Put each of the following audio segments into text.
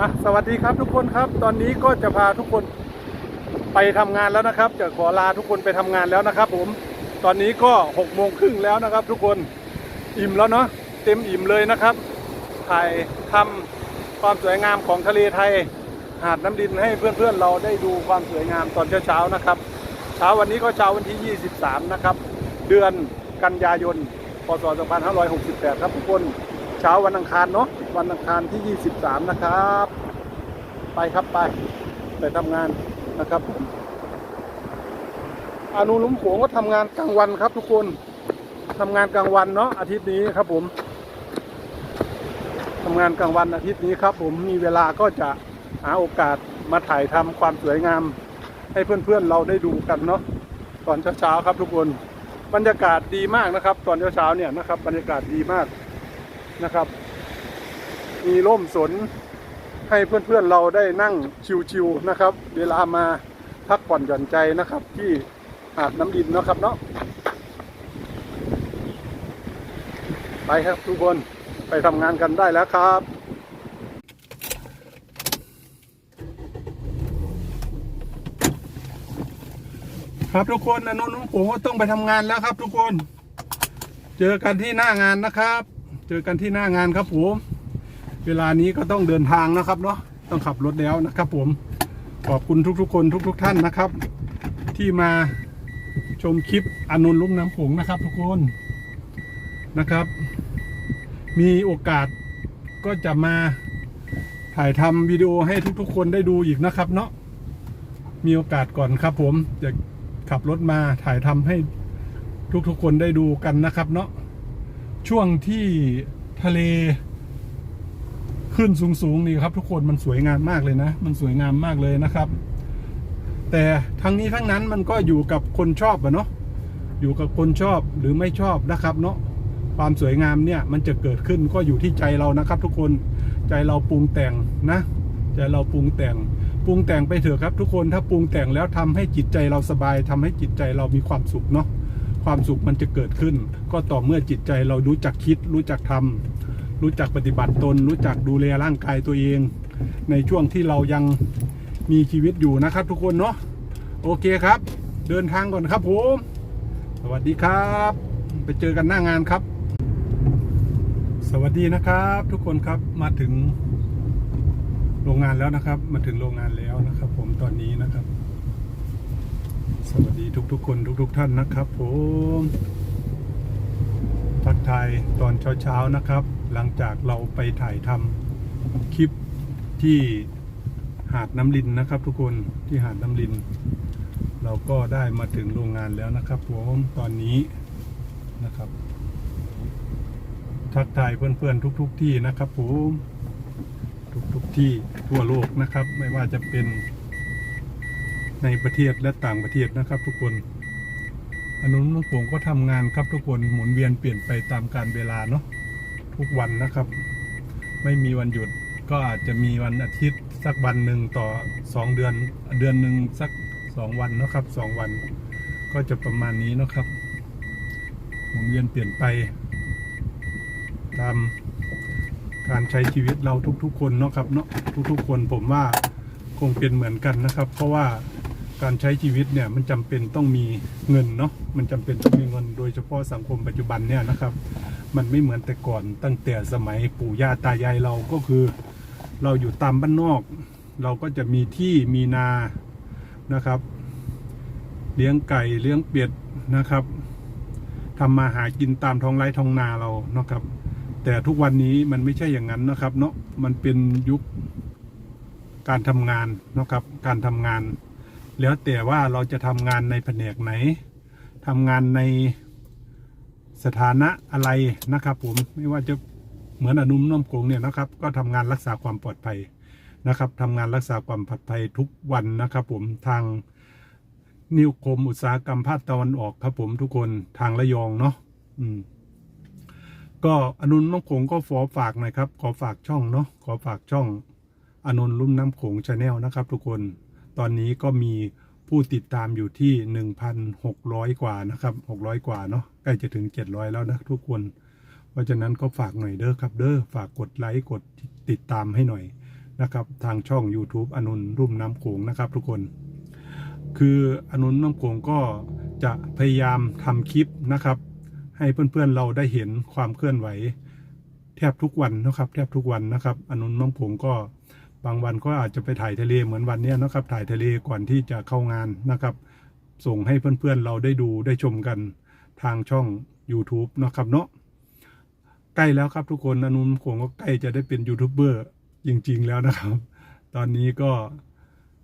อะสวัสดีครับทุกคนครับ ตอนนี้ก็จะพาทุกคนไปทำงานแล้วนะครับ จะขอลาทุกคนไปทำงานแล้วนะครับ ผม ตอนนี้ก็หกโมงครึ่งแล้วนะครับ ทุกคนอิ่มแล้วเนาะเต็มอิ่มเลยนะครับ ถ่ายทำความสวยงามของทะเลไทย หาดน้ำดินให้เพื่อนๆเราได้ดูความสวยงามตอนเช้าๆนะครับ เช้าวันนี้ก็เช้าวันที่ 23 นะครับ เดือนกันยายนพศ2568 ครับทุกคน เช้าวันอังคารเนาะวันอังคารที่ 23 นะครับ ไปครับไปไปทำงานนะครับอนุลุมโขงก็ทำงานกลางวันครับทุกคนทำงานกลางวันเนาะอาทิตย์นี้ครับผมทำงานกลางวันอาทิตย์นี้ครับ ผมมีเวลาก็จะหาโอกาสมาถ่ายทำความสวยงาม ให้เพื่อนๆเราได้ดูกันเนาะตอนเช้าๆครับทุกคนบรรยากาศดีมากนะครับ ตอนเช้าๆเนี่ยนะครับ บรรยากาศดีมาก นะครับ มีร่มสนให้เพื่อนๆเราได้นั่งชิวๆนะครับ เวลามาพักผ่อนหย่อนใจนะครับ ที่หาดน้ำดินนะครับเนาะไปครับทุกคนไปทำงานกันได้แล้วครับครับทุกคนอนุนผมก็ต้องไปทำงานแล้วครับทุกคน เจอกันที่หน้างานนะครับ เจอกันที่หน้างานครับผม เวลานี้ก็ต้องเดินทางนะครับเนาะต้องขับรถแล้วนะครับผมขอบคุณทุกๆ คนทุก ๆท่านนะครับ ที่มาชมคลิปอนุนลุ่มน้ำโขงนะครับ ทุกคนนะครับ มีโอกาสก็จะมาถ่ายทำวิดีโอให้ทุกๆ คนได้ดูอีกนะครับเนาะมีโอกาสก่อนครับ ผมจะขับรถมาถ่ายทำให้ทุกๆ คนได้ดูกันนะครับเนาะ ช่วงที่ทะเลขึ้นสูงๆนี่ครับ ทุกคนมันสวยงามมากเลยนะ มันสวยงามมากเลยนะครับ แต่ทั้งนี้ทั้งนั้นมันก็อยู่กับคนชอบอะเนาะอยู่กับคนชอบหรือไม่ชอบนะครับเนาะความสวยงามเนี่ยมันจะเกิดขึ้นก็อยู่ที่ใจเรานะครับ ทุกคนใจเราปรุงแต่งนะใจเราปรุงแต่งปรุงแต่งไปเถอะครับ ทุกคนถ้าปรุงแต่งแล้วทำให้จิตใจเราสบายทำให้จิตใจเรามีความสุขเนาะ ความสุขมันจะเกิดขึ้น ก็ต่อเมื่อจิตใจเรารู้จักคิด รู้จักทำรู้จักปฏิบัติตน รู้จักดูแลร่างกายตัวเอง ในช่วงที่เรายังมีชีวิตอยู่นะครับ ทุกคนเนาะโอเคครับ เดินทางก่อนครับผมสวัสดีครับ ไปเจอกันหน้างานครับ สวัสดีนะครับ ทุกคนครับมาถึงโรงงานแล้วนะครับ มาถึงโรงงานแล้วนะครับ ผมตอนนี้นะครับ ดีทุกๆคนทุก ๆ ท่านนะครับผมทักทายตอนเช้าๆนะครับ หลังจากเราไปถ่ายทำคลิปที่หาดน้ำลินนะครับ ทุกคนที่หาดน้ำลิน เราก็ได้มาถึงโรงงานแล้วนะครับผมตอนนี้นะครับ ทักทายเพื่อนๆทุก ๆ ที่นะครับผมทุกๆที่ทั่วโลกนะครับ ไม่ว่าจะเป็น ในประเทศและต่างประเทศนะครับ ทุกคนอนุนผมก็ทำงานครับทุกคนหมุนเวียนเปลี่ยนไปตามการเวลาเนาะทุกวันนะครับ ไม่มีวันหยุดก็อาจจะมีวันอาทิตย์สักวันหนึ่งต่อสองเดือนเดือนหนึ่งสักสองวันเนาะครับสองวัน ก็จะประมาณนี้เนาะครับหมุนเวียนเปลี่ยนไป ตามการใช้ชีวิตเราทุกๆ คนเนาะครับเนาะทุกๆ คนผมว่าคงเป็นเหมือนกันนะครับ เพราะว่า การใช้ชีวิตเนี่ยมันจำเป็นต้องมีเงินเนาะมันจำเป็นต้องมีเงินโดยเฉพาะสังคมปัจจุบันเนี่ยนะครับ มันไม่เหมือนแต่ก่อนตั้งแต่สมัยปู่ย่าตายายเราก็คือ เราอยู่ตามบ้านนอก เราก็จะมีที่มีนานะครับ เลี้ยงไก่เลี้ยงเป็ดนะครับทำมาหากินตามท้องไร่ท้องนาเราเนาะครับ แต่ทุกวันนี้มันไม่ใช่อย่างนั้นนะครับเนาะมันเป็นยุคการทำงานเนาะครับ การทำงาน แล้วแต่ว่าเราจะทำงานในแผนกไหนทำงานในสถานะอะไรนะครับผมไม่ว่าจะเหมือนอนุมน้ำโขงเนี่ยนะครับ ก็ทำงานรักษาความปลอดภัยนะครับทำงานรักษาความปลอดภัยทุกวันนะครับ ผมทางนิวคมอุตสาหกรรมภาคตะวันออกครับ ผมทุกคนทางระยองเนาะอืมก็อนุนน้ำโขงก็ขอฝากหน่อยครับ ขอฝากช่องเนาะขอฝากช่องอนุนลุ่มน้ำโขงชาแนลนะครับ ทุกคน ตอนนี้ก็มีผู้ติดตามอยู่ที่ 1,600 กว่านะครับ 600 กว่าเนาะใกล้จะถึง 700 แล้วนะทุกคน เพราะฉะนั้นก็ฝากหน่อยเด้อครับเด้อฝากกดไลค์กดติดตามให้หน่อยนะครับ ทางช่อง YouTube อนุนรุ่มน้ำโขงนะครับ ทุกคน คืออนุนน้ำโขงก็จะพยายามทำคลิปนะครับ ให้เพื่อนๆเราได้เห็นความเคลื่อนไหว แทบทุกวันนะครับ แทบทุกวันนะครับ อนุนน้ำโขงก็ บางวันก็อาจจะไปถ่ายทะเลเหมือนวันนี้นะครับ ถ่ายทะเลก่อนที่จะเข้างานนะครับ ส่งให้เพื่อนๆเราได้ดูได้ชมกันทางช่อง YouTube นะครับเนาะใกล้แล้วครับทุกคนอนุนคงก็ใกล้จะได้เป็นยูทูบเบอร์จริง ๆ แล้วนะครับ ตอนนี้ก็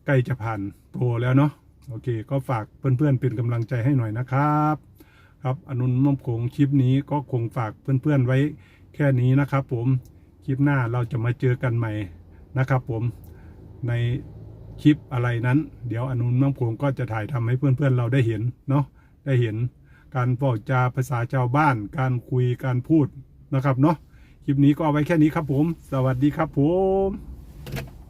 ใกล้จะผ่านโปรแล้วเนาะโอเค ก็ฝากเพื่อนๆเป็นกำลังใจให้หน่อยนะครับครับอนุนน้ำโขงคลิปนี้ก็คงฝากเพื่อนๆไว้แค่นี้นะครับ ผมคลิปหน้าเราจะมาเจอกันใหม่ นะครับผมในคลิปอะไรนั้น เดี๋ยวอนุนน้ำโขงก็จะถ่ายทำให้เพื่อนๆเราได้เห็นเนาะได้เห็นการบอกจาภาษาชาวบ้าน การคุยการพูดนะครับเนาะคลิปนี้ก็เอาไว้แค่นี้ครับผม สวัสดีครับผม